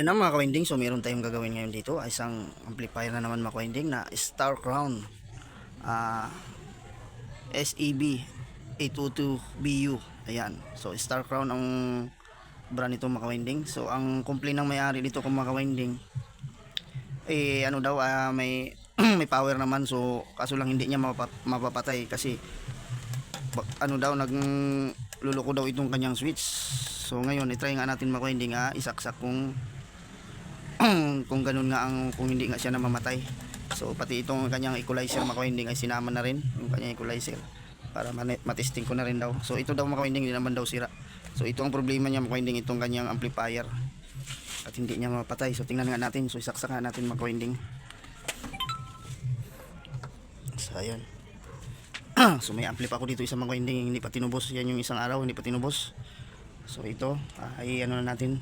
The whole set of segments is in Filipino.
Yun na mga kawinding, so meron tayong gagawin ngayon dito. Isang amplifier na naman mga kawinding na Star Crown. Ah, SEB 822BU. Ayan. So Star Crown ang brand nito mga kawinding. So ang complaint ng may-ari dito kung mga kawinding eh ano daw ah, may may power naman so kaso lang hindi niya mapa- mapapatay kasi ano daw nag luluko daw itong kanyang switch. So ngayon i-try nga natin mga kawinding ah, isaksak kung kung ganun nga ang kung hindi nga siya namamatay. So pati itong kanyang equalizer mga kawinding ay sinama na rin yung kanyang equalizer para matesting ko na rin daw. So ito daw mga kawinding hindi naman daw sira. So ito ang problema niya mga kawinding itong kanyang amplifier. At hindi niya mapatay. So tingnan nga natin. So isaksak nga natin mga kawinding so ayun. So may ampli pa ako dito isang mga kawinding hindi pa tinubos. Yan yung isang araw hindi pa tinubos. So ito ay ano na natin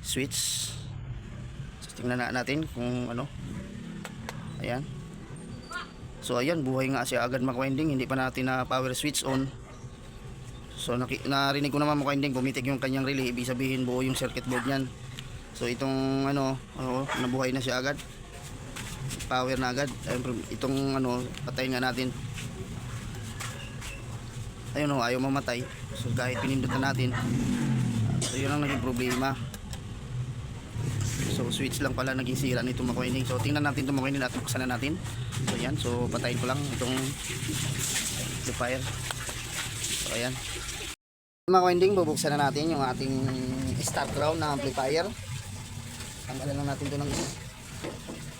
switch tingnan na natin kung ano. Ayan. So ayan, buhay nga siya agad makwending, hindi pa natin na power switch on. So narinig ko naman makwending, pumitik yung kanyang relay, ibig sabihin buo yung circuit board niyan. So itong ano, oo, nabuhay na siya agad. Power na agad. Itong ano, patayin nga natin. Ayun oh, ayaw mamatay. So kahit pinindot na natin, so yun ang naging problema. So switch lang pala naging sira nito mga coining. So tingnan natin itong mga coining at buksan na natin. So yan, so patayin ko lang itong amplifier. So ayan. Mga coining, bubuksan na natin yung ating start ground na amplifier. Tanggalan lang natin ito ng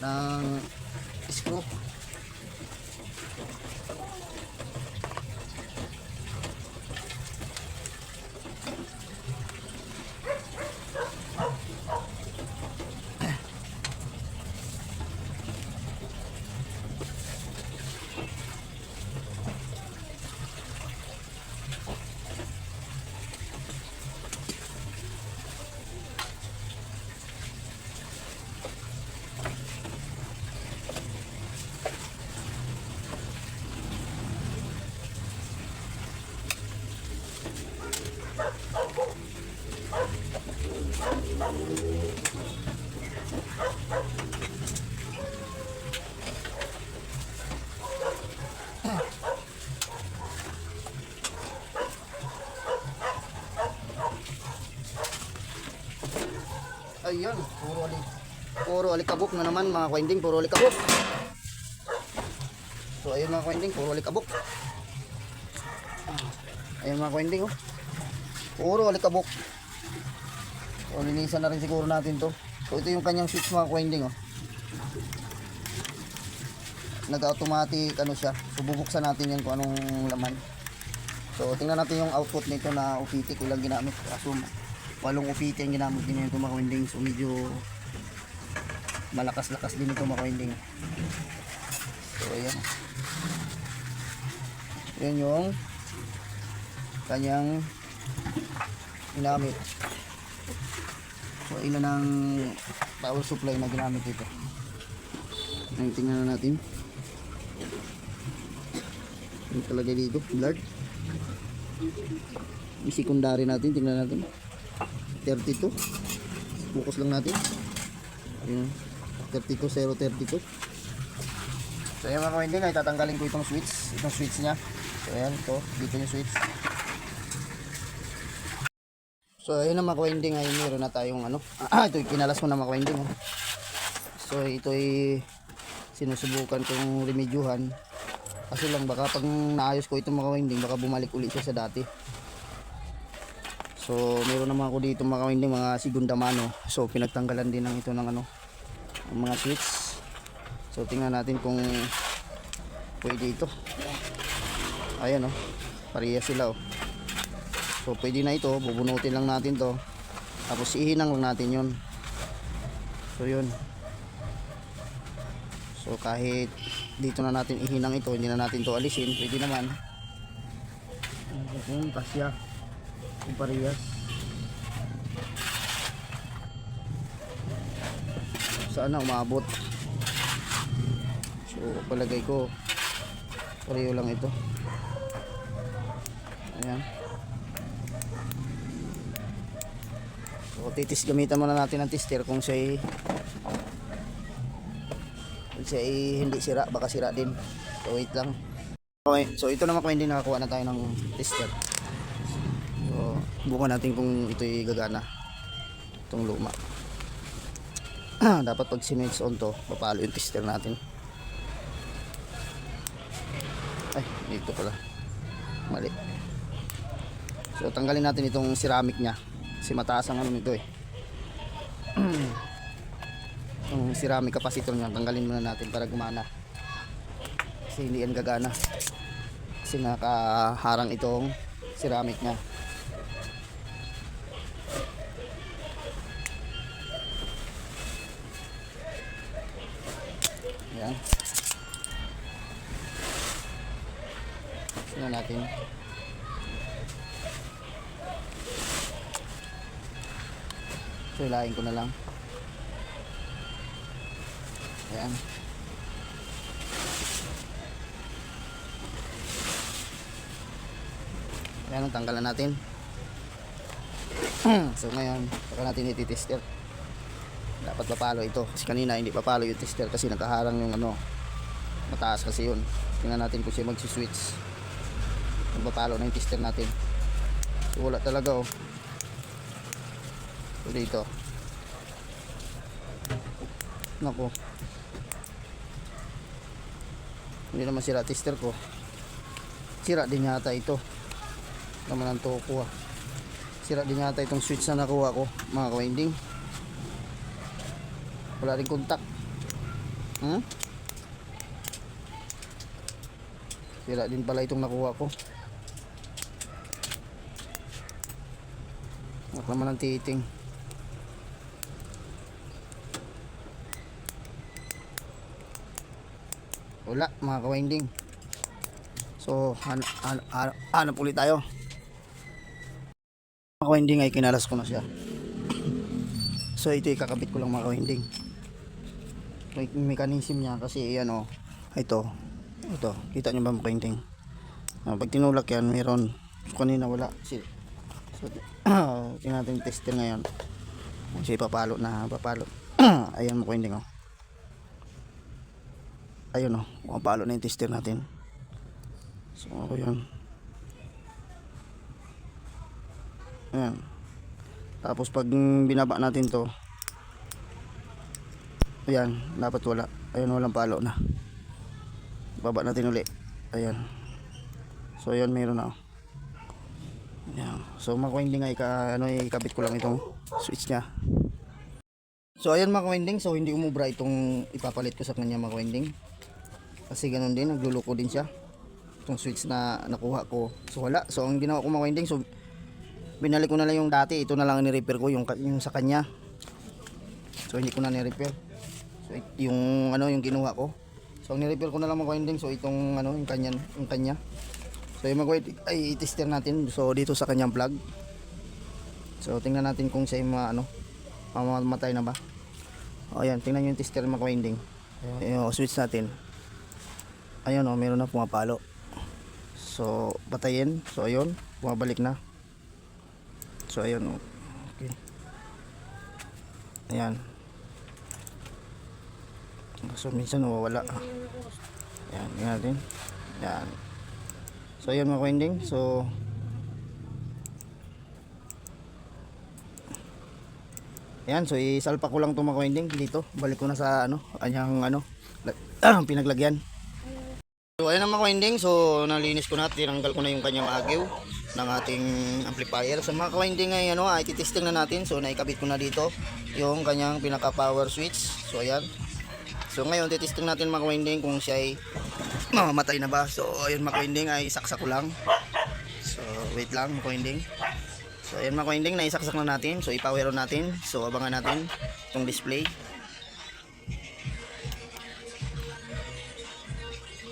ng screw. Ayun, puro alik puro alikabok na naman mga kwending, puro alikabok. So ayun mga kwending, puro alikabok. Ayun mga kwending oh. Puro alikabok. So linisan na rin siguro natin to. So ito yung kanyang switch mga kwending oh. Nag-automatic ano siya. So natin yan kung anong laman. So tingnan natin yung output nito na upitik ilang ginamit. Kaso walong upiti ang ginamit din ito mga winding so medyo malakas-lakas din ito mga winding so ayan. Yan yung kanyang ginamit. So ilan ang power supply na ginamit ito Ayan, tingnan na natin. Yung talaga dito blurred yung secondary natin tingnan natin. 32 focus lang natin. Ayun 32 032 so ayan mga kawinding ay tatanggalin ko itong switch itong switch nya so ayan ito dito yung switch. So ayun na mga kawinding ay meron na tayong ano. Ah ito kinalas ko na mga kawinding oh. so ito ay sinusubukan kong remedyuhan kasi lang baka pag naayos ko itong mga kawinding baka bumalik ulit siya sa dati. So, meron naman ako dito mga kawinding, mga segunda mano. So, pinagtanggalan din ng ito ng ano, ng mga switch. So, tingnan natin kung pwede ito. Ayan oh, pareha sila oh. So, pwede na ito, bubunutin lang natin to. Tapos, ihinang lang natin yun. So, yun. So, kahit dito na natin ihinang ito, hindi na natin to alisin, pwede naman. Kung kasya yung parehas sana umabot so palagay ko pareho lang ito ayan So, titis gamitan muna natin ng tester kung siya kung siya hindi sira, baka sira din. So, wait lang. Okay, so ito naman kung hindi nakakuha na tayo ng tester. So, bukan natin kung ito'y gagana. Itong luma. Dapat pag sinwitch on to, papalo yung tester natin. Ay, dito pala. Mali. So, tanggalin natin itong ceramic niya. Kasi mataas ang ano nito eh. Yung ceramic capacitor niya, tanggalin muna natin para gumana. Kasi hindi yan gagana. Kasi nakaharang itong ceramic niya. Ayan. Tingnan natin. So, ilahin ko na lang. Ayan. Ayan, ang tanggalan natin. so, ngayon, saka natin ititester. Dapat papalo ito. Kasi kanina hindi papalo yung tester kasi nakaharang yung ano. Mataas kasi yun. Tingnan natin kung siya magsiswitch. Magpapalo na yung tester natin. So, wala talaga oh. So, dito. Nako. Hindi naman sira tester ko. Sira din yata ito. Naman ang toko ah. Sira din yata itong switch na nakuha ko, mga ka-winding. Wala rin kontak. Hmm? Sira din pala itong nakuha ko. Huwag naman ang titing. Wala mga ka-winding. So, han han han hanap ulit tayo. Mga ka-winding ay kinalas ko na siya. so, ito ikakabit ko lang mga ka-winding. Mechanism niya kasi yan o. Ito. Ito. Kita nyo ba mga ka-winding? Ah, pag tinulak yan, meron. Kanina wala. Si, so, tingnan natin tester ngayon. Kasi papalo na. Papalo. Ayan mga ka-winding o. Ayun o. Papalo na yung tester natin. So, yun. Ayan. Tapos pag binaba natin to, ayan, dapat wala. Ayan, walang palo na. Baba natin uli. Ayan. So, ayan, mayroon na. oh. Ayan. So, mga winding ay ka, ano, ikabit ko lang itong switch niya. So, ayan mga winding. So, hindi umubra itong ipapalit ko sa kanya mga winding. Kasi ganun din, nagluluko din siya itong switch na nakuha ko. So wala. So ang ginawa ko mga winding, so binalik ko na lang yung dati. Ito na lang ang ni-repair ko yung, yung sa kanya. So hindi ko na ni-repair. So yung ano yung kinuha ko. So ang ni-repair ko na lang mga winding, so itong ano yung kanya, yung kanya. So yung winding ay i-tester natin. So dito sa kanyang plug. So tingnan natin kung siya yung ma, ano mamamatay na ba. O ayan, tingnan yung tester mga winding. Ayan, yung switch natin. Ayun o, meron na pumapalo. So, patayin. So, ayun. Bumabalik na. So, ayun. oh. Okay. Ayan. So, minsan nawawala. Ayan. Tingnan natin. Ayan. So, ayun mga winding. So, Ayan, so isalpa ko lang itong mga winding dito. Balik ko na sa ano, kanyang ano, lag- pinaglagyan. So ayan ang mga winding, so nalinis ko na, tinanggal ko na yung kanyang agyo ng ating amplifier. So mga winding ay ano, ay titesting na natin. So naikabit ko na dito yung kanyang pinaka power switch. So ayan. So ngayon titesting natin mga winding kung siya ay mamamatay na ba. So ayun mga winding ay isaksak ko lang. So wait lang mga winding. So ayan mga winding, naisaksak na natin. So ipower on natin. So abangan natin itong display.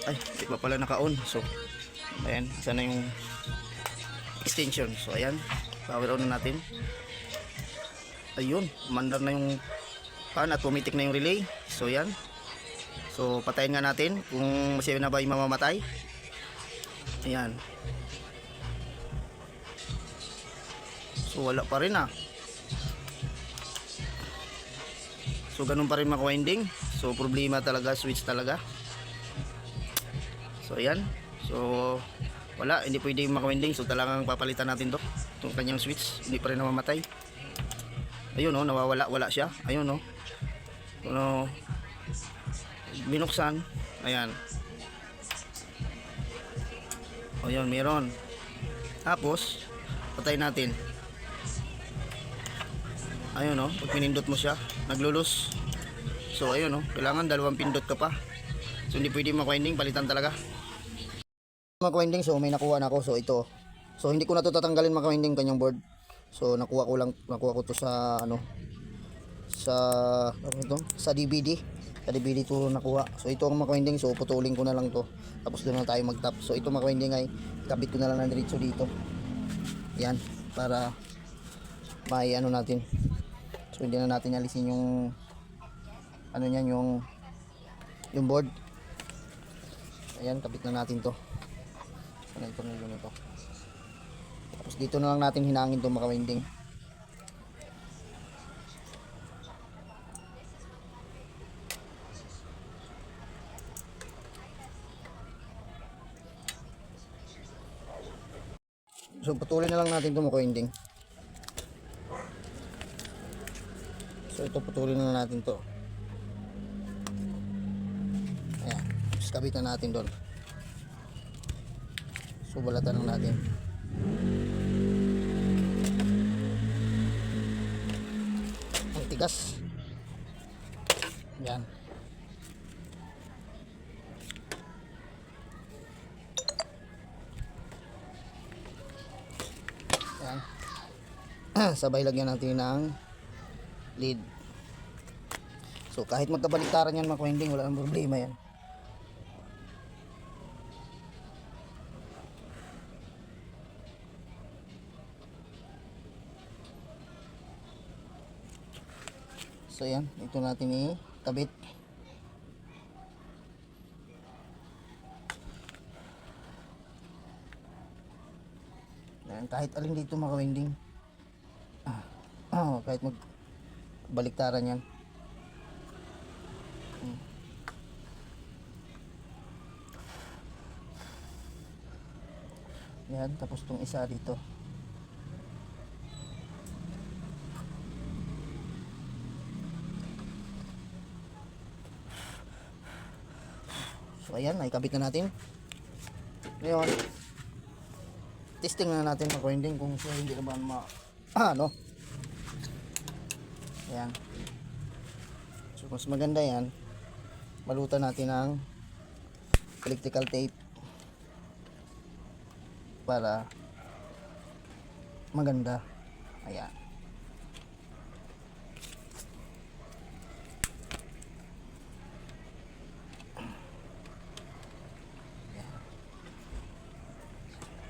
ay di pa pala naka-on so ayan sana yung extension so ayan power on na natin ayun mandar na yung pan at pumitik na yung relay so ayan so patayin nga natin kung siya na ba yung mamamatay ayan so wala pa rin ah So ganun pa rin mga winding. So problema talaga, switch talaga. So ayan. So wala, hindi pwede maka-winding. So talagang papalitan natin to. Itong kanyang switch, hindi pa rin namamatay. Ayun oh, nawawala, wala siya. Ayun oh. Ano, binuksan. Ayan. O yun, meron. Tapos, patay natin. Ayun oh, pag pinindot mo siya, naglulus. So ayun oh, kailangan dalawang pindot ka pa. So hindi pwede makwinding, palitan talaga. Makwinding, so may nakuha na ako. So ito. So hindi ko na to tatanggalin makwinding kanyang board. So nakuha ko lang, nakuha ko to sa ano sa ano ito? Sa DVD. DVD to nakuha. So ito ang makwinding, so putulin ko na lang to. Tapos doon na tayo mag-tap. So ito makwinding ay kabit ko na lang ng diretso dito. Yan, para may ano natin. So hindi na natin alisin yung ano niyan yung yung board. Ayan, kabit na natin to. Ano ito na ito. Tapos dito na lang natin hinangin to mga So patuloy na lang natin to mga winding. So ito putulin na natin to. Ayan. Tapos na natin doon. So balatan lang natin. Ang tigas. Yan. Sabay lagyan natin ng lead. So kahit magkabaliktaran yan mga kwending, wala nang problema yan. So yan, ito natin i-kabit. Yan, kahit alin dito mga winding. Oh, kahit mag baliktaran yan. Hmm. Yan, tapos tong isa dito. So ayan, naikabit na natin. Ngayon, testing na natin mga winding kung siya hindi naman ma... Ah, no? Ayan. So, mas maganda yan, malutan natin ng electrical tape para maganda. Ayan.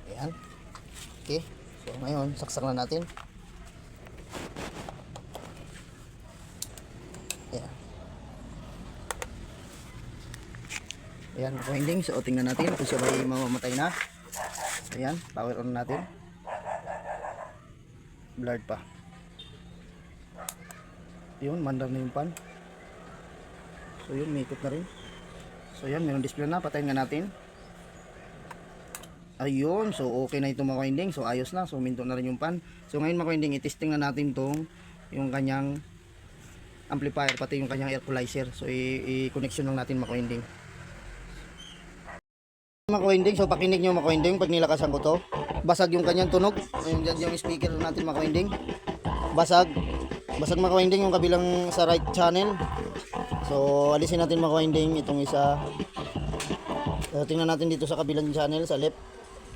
Ayan. Okay. So, ngayon, saksak na natin. Ayan. Ayan, winding. So, tingnan natin kung siya may mamamatay na. Ayan, power on natin. Blurred pa. Yun, mandar na yung pan. So, yun, may ikot na rin. So, yan, mayroong display na. Patayin nga natin. Ayun, so okay na itong mga. So, ayos na. So, minto na rin yung pan. So, ngayon mga winding, itesting na natin tong yung kanyang amplifier pati yung kanyang equalizer. So i-connection lang natin mga winding. Mga winding, so pakinig nyo mga winding pag nilakasan ko to. Basag yung kanyang tunog. Dyan yung speaker natin mga winding. Basag. Basag mga winding yung kabilang sa right channel. So alisin natin mga winding itong isa. So, tingnan natin dito sa kabilang channel sa left.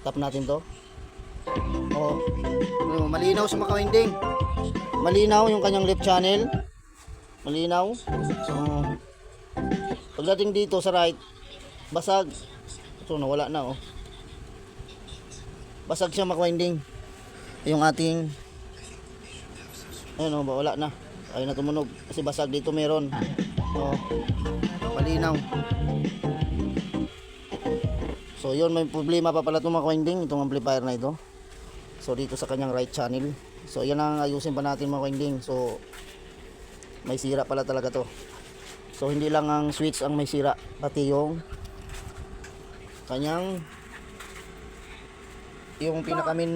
Tap natin to. Oh, ano, malinaw sa mga winding. Malinaw yung kanyang left channel malinaw so pagdating dito sa right basag so nawala na oh. Basag siya makwinding. Yung ating ayun oh wala na. Ay na tumunog kasi basag dito meron. Oh malinaw. So yun may problema pa pala itong makwinding itong amplifier na ito. So dito sa kanyang right channel. So yan ang ayusin pa natin makwinding so may sira pala talaga to. So hindi lang ang switch ang may sira, pati yung kanyang yung pinaka min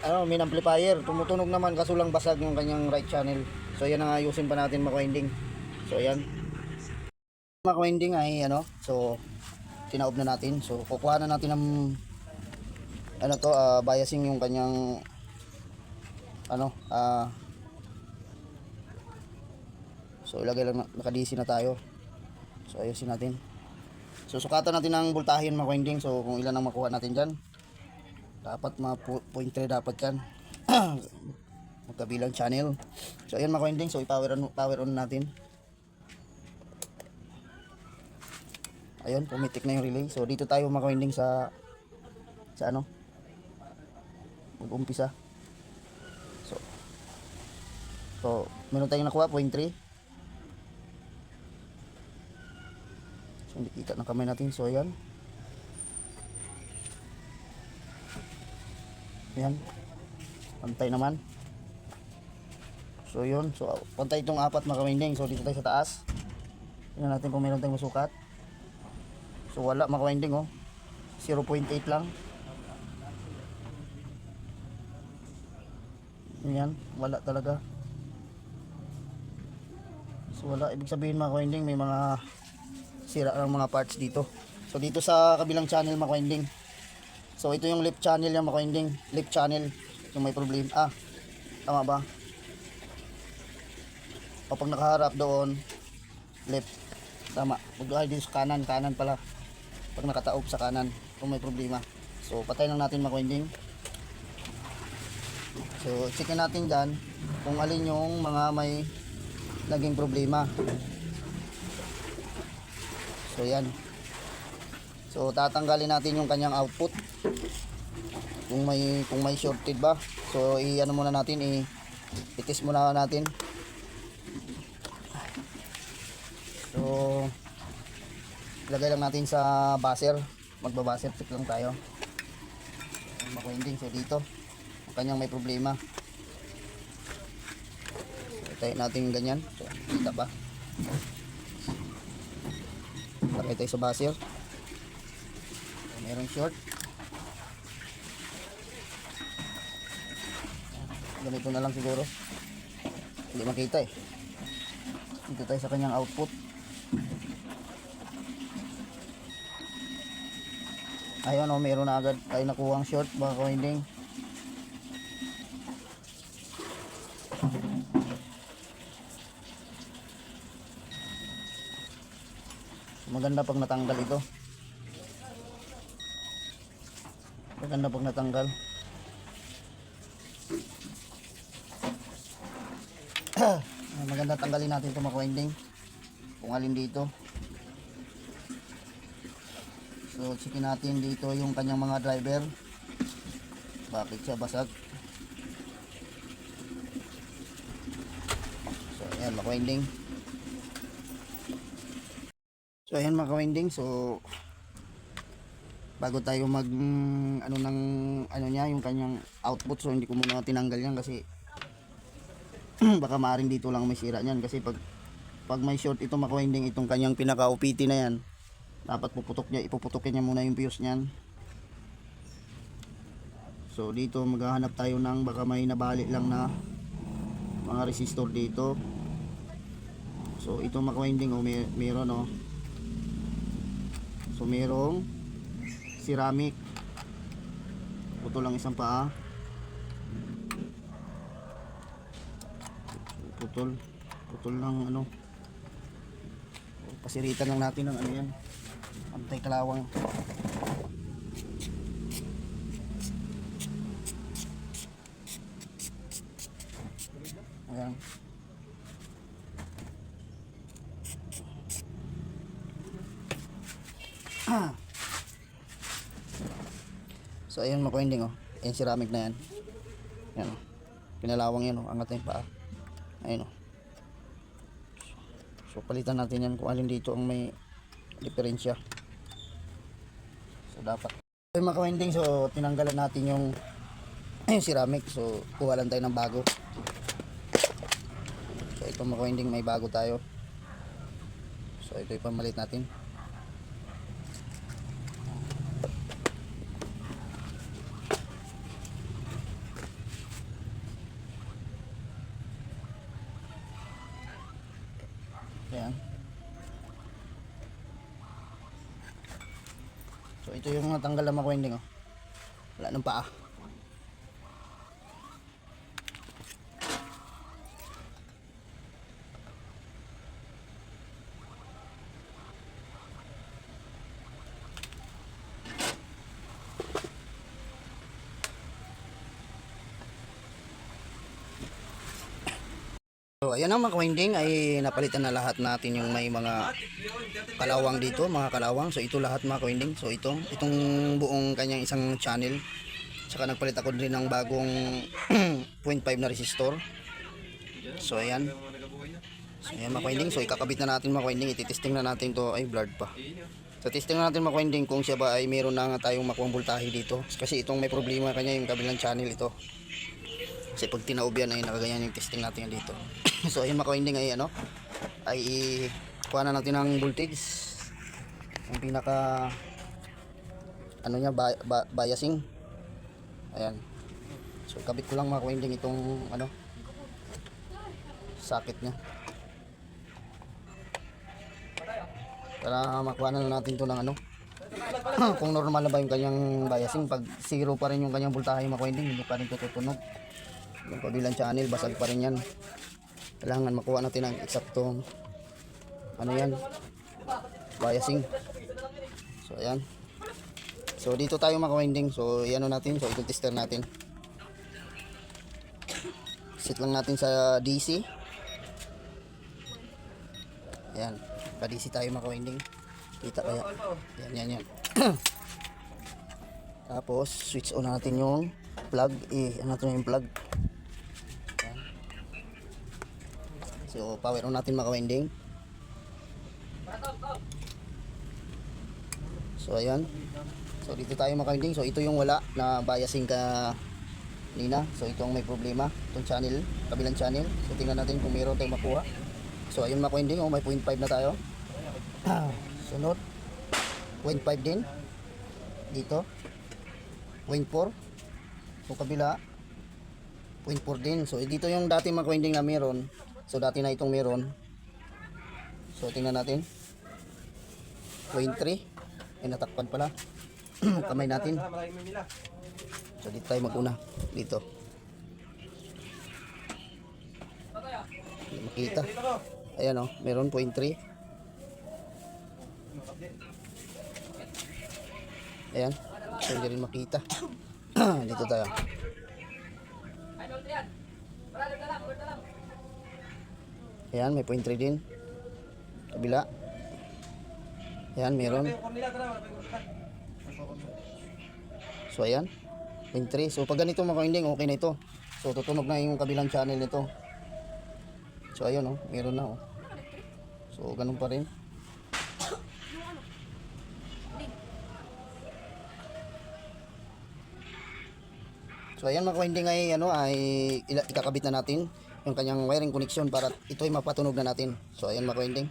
ano min amplifier. Tumutunog naman kaso lang basag yung kanyang right channel. So yan ang ayusin pa natin mga winding. So yan mga winding ay ano so tinaob na natin. So kukuha na natin ng ano to ah, biasing yung kanyang ano ah so ilagay lang na- naka DC na tayo. So ayusin natin so sukatan natin ang voltahe mga winding so kung ilan ang makuha natin dyan dapat po- 0.3 dapat yan. Magkabilang channel. So ayan mga winding so i-power on, power on natin. Ayun pumitik na yung relay. So dito tayo mga winding sa sa ano? Mag-umpisa. So so meron tayong nakuha 0.3 hindi kita ng kamay natin so ayan Yan. Pantay naman. So yun. So pantay itong apat mga kawinding. So dito tayo sa taas. Tingnan natin kung meron tayong masukat. So wala mga kawinding oh. 0.8 lang. Yan. Wala talaga. So wala. Ibig sabihin mga kawinding may mga sira ng mga parts dito. So dito sa kabilang channel mga kawinding. So ito yung left channel yung mga winding, left channel yung may problema. Ah, tama ba? Kapag nakaharap doon, left. Tama. Huwag dito sa kanan, kanan pala. Pag nakataob sa kanan, kung may problema. So patay lang natin mga winding. So checkin natin dyan kung alin yung mga may naging problema. So yan. So tatanggalin natin yung kanyang output. Kung may kung may shorted ba. So i-ano muna natin i itis muna natin. So ilagay lang natin sa buzzer. Magba-buzzer check lang tayo. Makwinding so dito. Ang kanyang may problema. So tayo natin ganyan. So, kita ba? Lagay tayo sa buzzer merong short. Ganito na lang siguro. Hindi makita eh. Dito tayo sa kanyang output. Ayun o meron na agad tayo nakuha ang short. Baka winding maganda pag natanggal ito Maganda pag natanggal. Ah, Maganda tanggalin natin itong mga winding. Kung alin dito. So, checkin natin dito yung kanyang mga driver. Bakit siya basag? So, ayan mga winding. So, ayan mga winding. So, bago tayo mag ano ng ano niya yung kanyang output so hindi ko muna tinanggal yan kasi baka maaring dito lang may sira niyan. Kasi pag pag may short itong makwinding itong kanyang pinaka OPT na yan dapat puputok niya ipuputokin niya muna yung fuse niyan. So dito maghahanap tayo ng baka may nabali lang na mga resistor dito. So itong makwinding oh, may, meron oh so merong ceramic. Putol lang isang paa. Putol. Putol lang ano. Pasiritan lang natin ng ano yan. Antay kalawang ayan So ayun mga winding oh. Ayan ceramic na yan. Yan oh. Pinalawang yan oh. Angat na paa. Ayun oh. So palitan natin yan kung alin dito ang may diferensya. So dapat. Ayun mga winding so tinanggalan natin yung yung ceramic. So kuha lang tayo ng bago. So ito mga winding may bago tayo. So ito yung pamalit natin. Ito yung natanggal na mga winding oh. Wala nang paa. Ayan ang mga winding ay napalitan na lahat natin yung may mga kalawang dito, mga kalawang. So, ito lahat mga winding. So, ito, itong buong kanyang isang channel. Saka nagpalit ako rin ng bagong 0.5 na resistor. So, ayan. So, ayan mga winding. So, ikakabit na natin mga winding. Ititesting na natin to Ay, blurred pa. So, testing na natin mga winding kung siya ba ay meron na tayong makuha voltahe dito. Kasi itong may problema kanya yung kabilang channel ito. Kasi pag tinaob yan ay nakaganyan yung testing natin yan dito. so ayun mga ay ano ay kuha na natin ng voltage. Yung pinaka ano niya ba, ba- biasing. Ayan. So kabit ko lang mga itong ano socket niya. Para makuha na natin to ng ano kung normal na ba yung kanyang biasing pag zero pa rin yung kanyang voltahe mga winding hindi pa rin ito tutunog yung kabilang channel basag pa rin yan. Kailangan makuha natin ang eksaktong ano yan? Biasing. So ayan. So dito tayo mga winding so iano natin so ito tester natin. Set lang natin sa DC ayan. Pa DC tayo mga winding kita kaya? Yan yan yan tapos switch on natin yung plug. Eh ano natin yung plug Ayan. So power on natin mga winding so ayan. So dito tayo mga winding so ito yung wala na biasing ka nina. So ito ang may problema. Itong channel kabilang channel. So tingnan natin kung meron tayong makuha. So ayun mga winding oh, may 0.5 na tayo. Sunod 0.5 din. Dito. 0.4 so kabila. 0.4 din. So dito yung dati mga winding na meron so dati na itong meron. So tingnan natin. 0.3 ay natakpan pala. Kamay natin. So dito tayo maguna. Dito. Makita. Ayan o meron 0.3 ayan. So hindi rin makita. Dito tayo ayan may 0.3 din. Kabila. Ayan meron. So ayan. 0.3 so pag ganito mga winding okay na ito. So tutunog na yung kabilang channel nito. So ayun oh. Meron na oh. So ganun pa rin. So ayan mga winding ay ano ay ikakabit na natin yung kanyang wiring connection para ito ay mapatunog na natin. So ayan mga winding.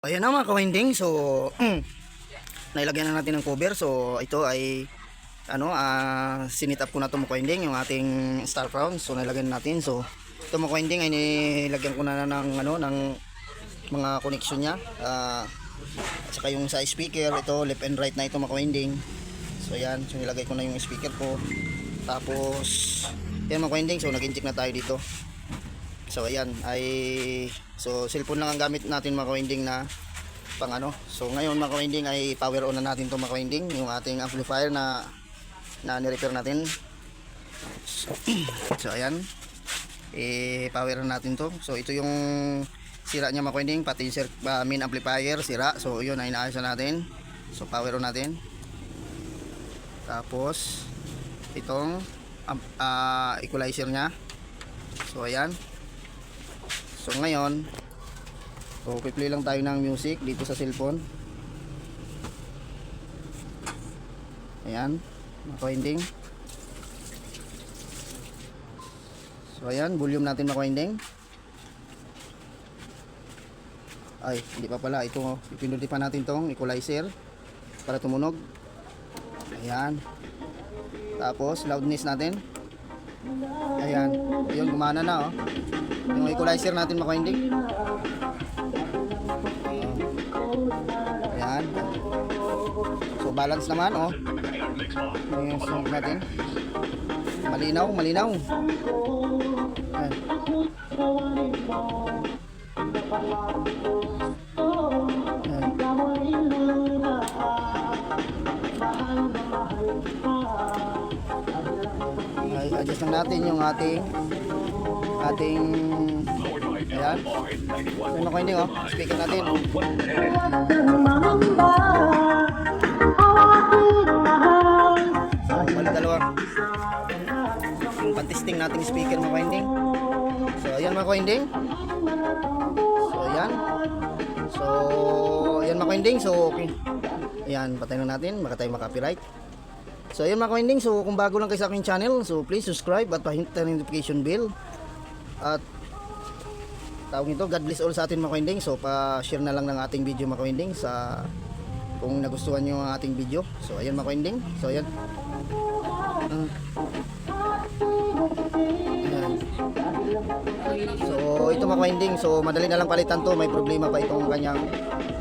Ayan na mga ka-winding. So nailagyan na natin ng cover. So ito ay ano ah sinit ko na to mga winding yung ating star crown. So nailagyan na natin. So ito mga winding ay nilagyan ko na ng ano ng mga connection niya. Ah at saka yung sa speaker ito left and right na ito mga winding. So ayan, so nilagay ko na yung speaker ko. Tapos yan mga winding, so nag-inject na tayo dito. So ayan, ay so cellphone lang ang gamit natin mga winding na pang ano. So ngayon mga winding ay power on na natin to mga winding, yung ating amplifier na na ni-repair natin. So, so ayan. Eh power na natin to. So ito yung sira niya mga winding, pati yung sir, ah, main amplifier sira. So yun ay inaayos na natin. So power on natin. Tapos itong ah, equalizer niya. So ayan. So ngayon, so play lang tayo ng music dito sa cellphone. Ayan, mga winding. So ayan, volume natin makwinding. Ay, hindi pa pala. Ito, oh. ipindutin pa natin tong equalizer para tumunog. Ayan. Tapos, loudness natin. Ayan. Ayun, gumana na, oh. Yung equalizer natin makwinding. Ayan. So, balance naman, oh. Yung sound natin. Malinaw, malinaw. Ayan. Adjust lang natin yung ating ating ayan. So, yung hindi oh. Speaker natin. So, balik dalawa. Yung pantesting nating speaker mga winding. So, ayan mga winding. So, ayan. So, ayan mga winding. So, okay. Ayan, patay na natin. Baka tayo makapiright. So, ayan mga winding. So, kung bago lang kayo sa aking channel, so please subscribe at pahint na notification bell. At tawag nito, God bless all sa atin mga winding. So, pa-share na lang ng ating video mga winding sa kung nagustuhan nyo ang ating video. So, ayan mga winding. So. Mm. Ayan. So, ito mga winding. So, madali na lang palitan to. May problema pa itong kanyang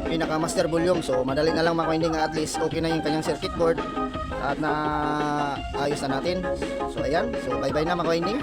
pinaka master volume. So, madali na lang mga winding. At least, okay na yung kanyang circuit board. At na ayos na natin. So, ayan. So, bye-bye na mga winding.